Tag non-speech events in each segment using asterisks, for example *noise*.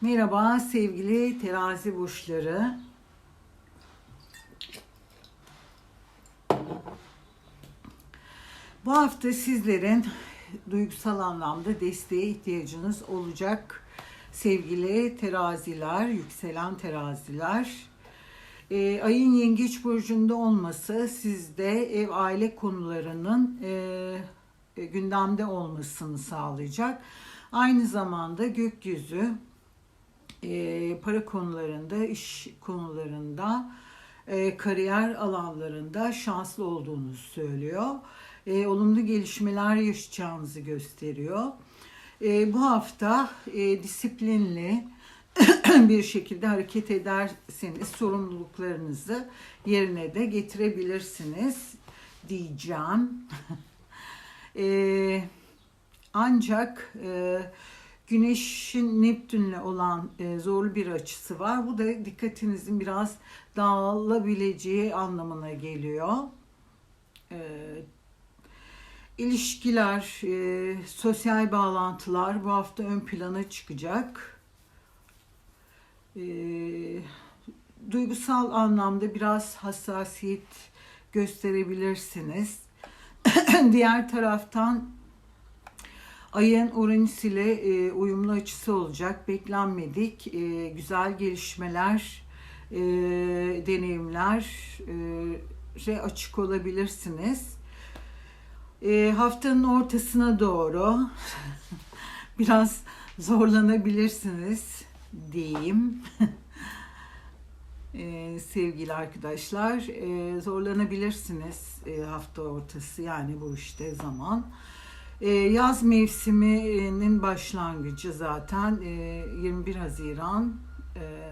Merhaba sevgili terazi burçları. Bu hafta sizlerin duygusal anlamda desteğe ihtiyacınız olacak sevgili teraziler, yükselen teraziler. Ee, ayın yengeç burcunda olması sizde ev aile konularının e, e, gündemde olmasını sağlayacak. Aynı zamanda gökyüzü e, para konularında, iş konularında, e, kariyer alanlarında şanslı olduğunuzu söylüyor. E, olumlu gelişmeler yaşayacağınızı gösteriyor. Bu hafta disiplinli *clears throat* bir şekilde hareket ederseniz sorumluluklarınızı yerine de getirebilirsiniz diyeceğim. *laughs* e, ancak Güneş'in Neptün'le olan e, zorlu bir açısı var. Bu da dikkatinizin biraz dağılabileceği anlamına geliyor. E, ilişkiler, e, sosyal bağlantılar bu hafta ön plana çıkacak. E, duygusal anlamda biraz hassasiyet gösterebilirsiniz. *clears throat* Diğer taraftan Ayın Uranüs ile e, uyumlu açısı olacak. Beklenmedik e, güzel gelişmeler, e, deneyimler e, açık olabilirsiniz. E, haftanın ortasına doğru *laughs* biraz zorlanabilirsiniz diyeyim. *laughs* e, sevgili arkadaşlar e, zorlanabilirsiniz e, hafta ortası yani bu işte zaman. Ee, yaz mevsiminin başlangıcı zaten 21 ee, Haziran. Ee,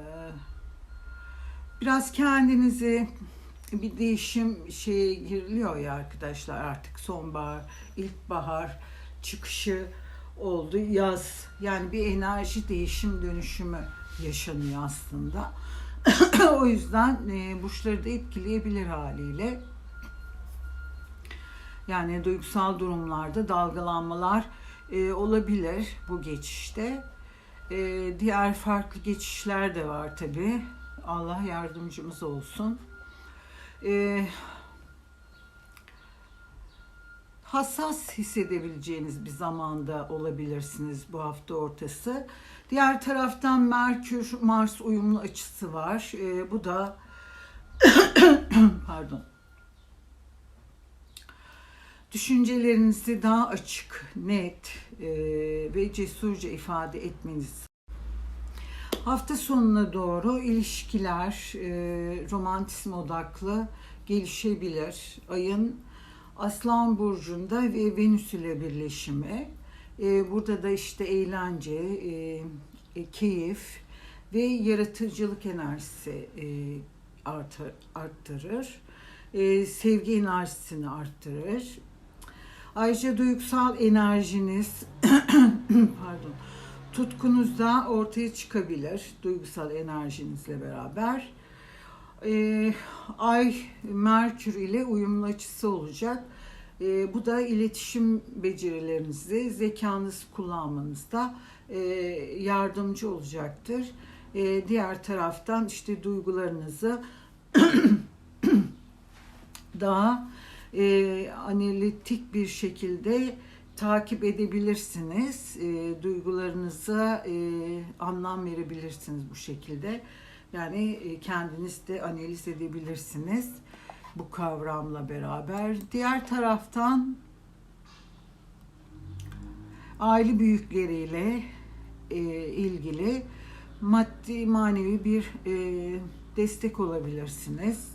biraz kendinizi bir değişim şeye giriliyor ya arkadaşlar artık sonbahar, ilkbahar çıkışı oldu. Yaz yani bir enerji değişim dönüşümü yaşanıyor aslında. *coughs* o yüzden e, burçları da etkileyebilir haliyle. Yani duygusal durumlarda dalgalanmalar e, olabilir bu geçişte. E, diğer farklı geçişler de var tabi. Allah yardımcımız olsun. E, hassas hissedebileceğiniz bir zamanda olabilirsiniz bu hafta ortası. Diğer taraftan Merkür Mars uyumlu açısı var. E, bu da *coughs* pardon düşüncelerinizi daha açık, net e, ve cesurca ifade etmeniz. Hafta sonuna doğru ilişkiler e, romantizm odaklı gelişebilir. Ayın Aslan Burcu'nda ve Venüs ile birleşimi. E, burada da işte eğlence, keyif ve yaratıcılık enerjisi e, artır, arttırır. Sevgi enerjisini arttırır Ayrıca duygusal enerjiniz *clears throat* pardon tutkunuz da ortaya çıkabilir duygusal enerjinizle beraber. Ee, Ay Merkür ile uyumlu açısı olacak. Ee, bu da iletişim becerilerinizi, zekanızı kullanmanızda e, yardımcı olacaktır. E, diğer taraftan işte duygularınızı *clears throat* daha e, analitik bir şekilde takip edebilirsiniz. E, duygularınıza e, anlam verebilirsiniz bu şekilde. Yani e, kendiniz de analiz edebilirsiniz bu kavramla beraber. Diğer taraftan aile büyükleriyle e, ilgili maddi manevi bir e, destek olabilirsiniz.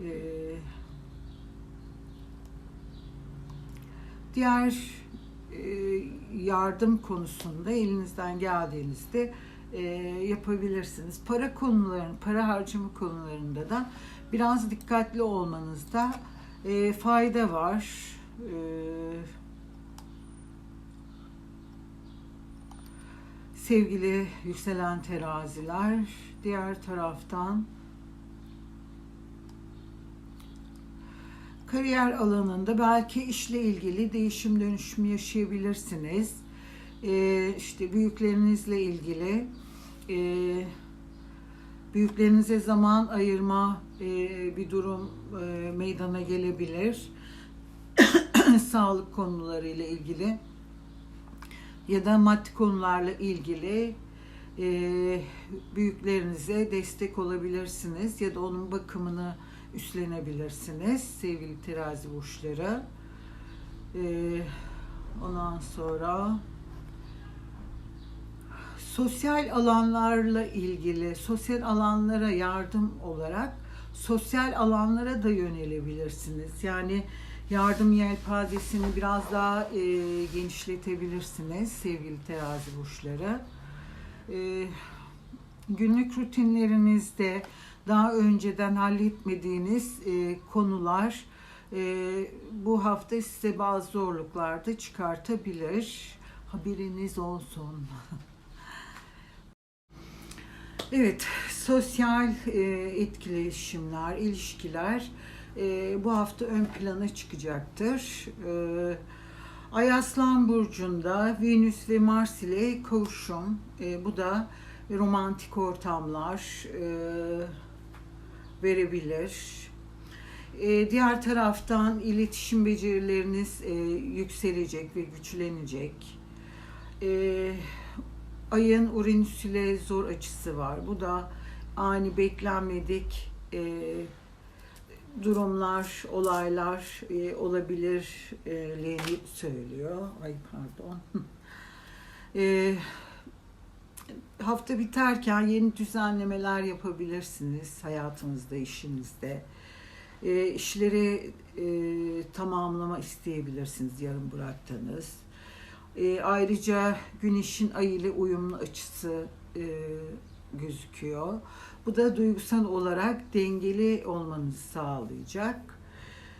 E, Diğer e, yardım konusunda elinizden geldiğinizde e, yapabilirsiniz. Para konularının, para harcama konularında da biraz dikkatli olmanızda e, fayda var. Sevgili yükselen teraziler, diğer taraftan kariyer alanında belki işle ilgili değişim dönüşüm yaşayabilirsiniz. Ee, işte büyüklerinizle ilgili e, büyüklerinize zaman ayırma e, bir durum e, meydana gelebilir. *coughs* Sağlık konularıyla ilgili ya da maddi konularla ilgili e, büyüklerinize destek olabilirsiniz ya da onun bakımını üstlenebilirsiniz sevgili terazi burçları. E, ondan sonra sosyal alanlarla ilgili, sosyal alanlara yardım olarak sosyal alanlara da yönelebilirsiniz. Yani yardım yelpazesini biraz daha e, genişletebilirsiniz sevgili terazi burçları. E, günlük rutinlerinizde daha önceden halletmediğiniz e, konular e, bu hafta size bazı zorluklar da çıkartabilir. Haberiniz olsun. *laughs* Evet, sosyal e, etkileşimler, ilişkiler e, bu hafta ön plana çıkacaktır. E, Ay Aslan Burcu'nda Venüs ve Mars ile kavuşum. E, bu da romantik ortamlar e, verebilir. E, diğer taraftan iletişim becerileriniz e, yükselecek ve güçlenecek. E, ayın Uranüs ile zor açısı var. Bu da ani beklenmedik e, durumlar, olaylar e, olabilirliğini söylüyor. Ay pardon. *laughs* e, hafta biterken yeni düzenlemeler yapabilirsiniz hayatınızda, işinizde. E, işleri e, tamamlama isteyebilirsiniz yarım bıraktığınız. E, ayrıca güneşin ay ile uyumlu açısı e, gözüküyor. Bu da duygusal olarak dengeli olmanızı sağlayacak.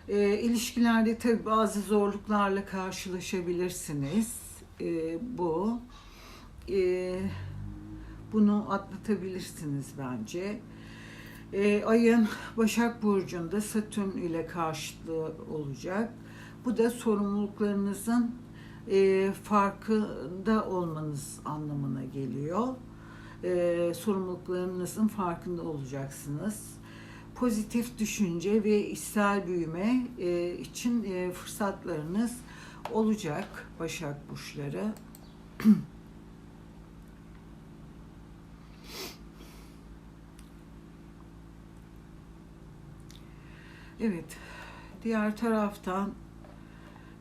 E, ilişkilerde tabii bazı zorluklarla karşılaşabilirsiniz. E, bu. E, bunu atlatabilirsiniz bence. E, ayın Başak Burcu'nda Satürn ile karşıtlığı olacak. Bu da sorumluluklarınızın e, farkında olmanız anlamına geliyor. E, sorumluluklarınızın farkında olacaksınız. Pozitif düşünce ve içsel büyüme e, için e, fırsatlarınız olacak Başak Burçları. *clears throat* Evet, diğer taraftan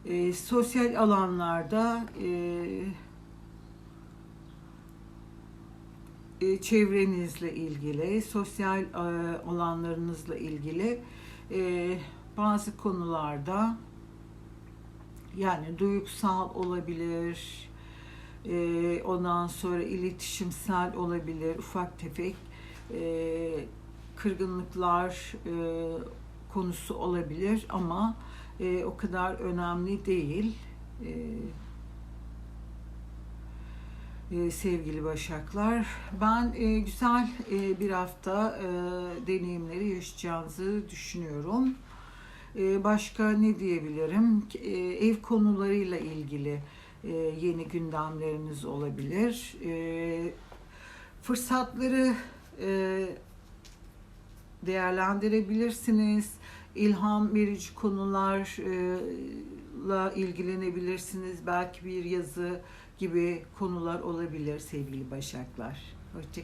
e, sosyal alanlarda e, e, çevrenizle ilgili, sosyal e, alanlarınızla ilgili e, bazı konularda yani duygusal olabilir, e, ondan sonra iletişimsel olabilir, ufak tefek e, kırgınlıklar e, konusu olabilir ama e, o kadar önemli değil. E, e, sevgili Başaklar. Ben e, güzel e, bir hafta e, deneyimleri yaşayacağınızı düşünüyorum. E, başka ne diyebilirim? E, ev konularıyla ilgili e, yeni gündemleriniz olabilir. E, fırsatları e, değerlendirebilirsiniz. İlham verici konularla ilgilenebilirsiniz. Belki bir yazı gibi konular olabilir sevgili Başaklar. Hoşçakalın.